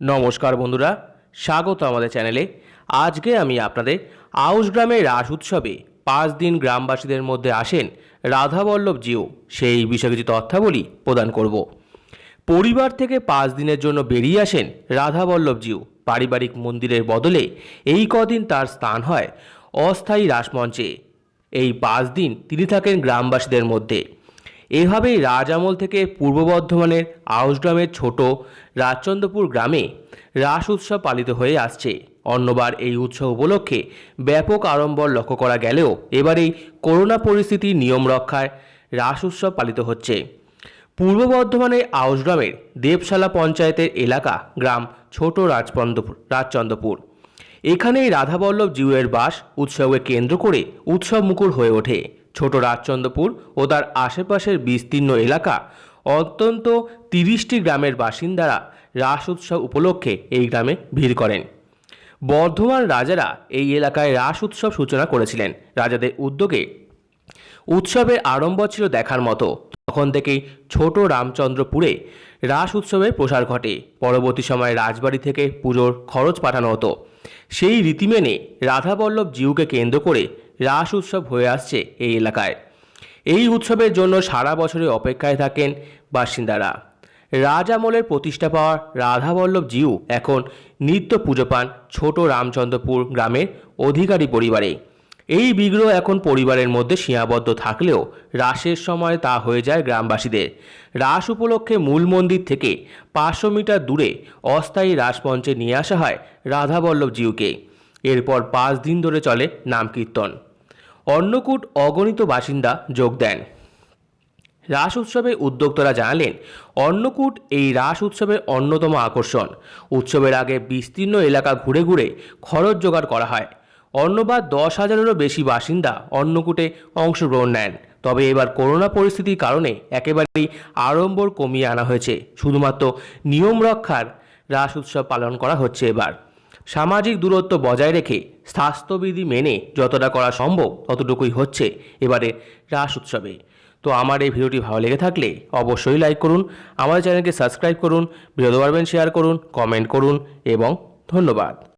নমস্কার বন্ধুরা, স্বাগত আমাদের চ্যানেলে। আজকে আমি আপনাদের আউশ গ্রামের রাস উৎসবে পাঁচ দিন গ্রামবাসীদের মধ্যে আসেন রাধাবল্লভ জিও। সেই বিষয়ে কিছু তথ্যাবলী প্রদান করব। পরিবার থেকে পাঁচ দিনের জন্য বেরিয়ে আসেন রাধাবল্লভ জিউ পারিবারিক মন্দিরের বদলে এই কদিন তার স্থান হয় অস্থায়ী রাসমঞ্চে। এই পাঁচ দিন তিনি থাকেন গ্রামবাসীদের মধ্যে। এভাবেই রাজ আমল থেকে পূর্ব বর্ধমানের আউসগ্রামের ছোট রাজচন্দ্রপুর গ্রামে রাস উৎসব পালিত হয়ে আসছে। অন্যবার এই উৎসব উপলক্ষে ব্যাপক আড়ম্বর লক্ষ্য করা গেলেও এবার এই করোনা পরিস্থিতির নিয়ম রক্ষায় রাস উৎসব পালিত হচ্ছে। পূর্ব বর্ধমানের আউসগ্রামের দেবশালা পঞ্চায়েতের এলাকা গ্রাম ছোট রাজচন্দ্রপুর রাজচন্দ্রপুর। এখানেই রাধাবল্লভ জিউয়ের বাস উৎসবকে কেন্দ্র করে উৎসব মুখর হয়ে ওঠে। ছোট রাজচন্দ্রপুর ও তার আশেপাশের বিস্তীর্ণ এলাকা অত্যন্ত তিরিশটি গ্রামের বাসিন্দারা রাস উৎসব উপলক্ষে এই গ্রামে ভিড় করেন। বর্ধমান রাজারা এই এলাকায় রাস উৎসব সূচনা করেছিলেন। রাজাদের উদ্যোগে উৎসবের আড়ম্বর ছিল দেখার মতো। তখন থেকেই ছোট রামচন্দ্রপুরে রাস উৎসবের প্রসার ঘটে। পরবর্তী সময়ে রাজবাড়ি থেকে পুজোর খরচ পাঠানো হতো। সেই রীতি মেনে রাধাবল্লভ জিউকে কেন্দ্র করে রাস উৎসব হয়ে আসছে এই এলাকায়। এই উৎসবের জন্য সারা বছরে অপেক্ষায় থাকেন বাসিন্দারা। রাজ আমলের প্রতিষ্ঠা পাওয়া রাধাবল্লভ জিউ এখন নিত্য পুজো পান ছোট রামচন্দ্রপুর গ্রামের অধিকারী পরিবারে। এই বিগ্রহ এখন পরিবারের মধ্যে সীমাবদ্ধ থাকলেও রাসের সময় তা হয়ে যায় গ্রামবাসীদের। রাস উপলক্ষে মূল মন্দির থেকে পাঁচশো মিটার দূরে অস্থায়ী রাসমঞ্চে নিয়ে আসা হয় রাধাবল্লভ জিউকে। এরপর পাঁচ দিন ধরে চলে নাম কীর্তন। অন্নকূট অগণিত বাসিন্দা যোগ দেন। রাস উৎসবে উদ্যোক্তারা জানালেন, অন্নকূট এই রাস উৎসবের অন্যতম আকর্ষণ। উৎসবের আগে বিস্তীর্ণ এলাকা ঘুরে ঘুরে খরচ জোগাড় করা হয়। অন্যবার দশ হাজারেরও বেশি বাসিন্দা অন্নকূটে অংশগ্রহণ নেন। তবে এবার করোনা পরিস্থিতির কারণে একেবারেই আড়ম্বর কমিয়ে আনা হয়েছে। শুধুমাত্র নিয়ম রক্ষার রাস উৎসব পালন করা হচ্ছে এবার। সামাজিক দূরত্ব বজায় রেখে স্বাস্থ্যবিধি মেনে যতটা করা সম্ভব ততটুকুই হচ্ছে এবারে রাস উৎসবে। তো আমার এই ভিডিওটি ভালো লেগে থাকলে অবশ্যই লাইক করুন আমাদের চ্যানেলকে সাবস্ক্রাইব করুন ভিডিও পারবেন শেয়ার করুন কমেন্ট করুন এবং ধন্যবাদ।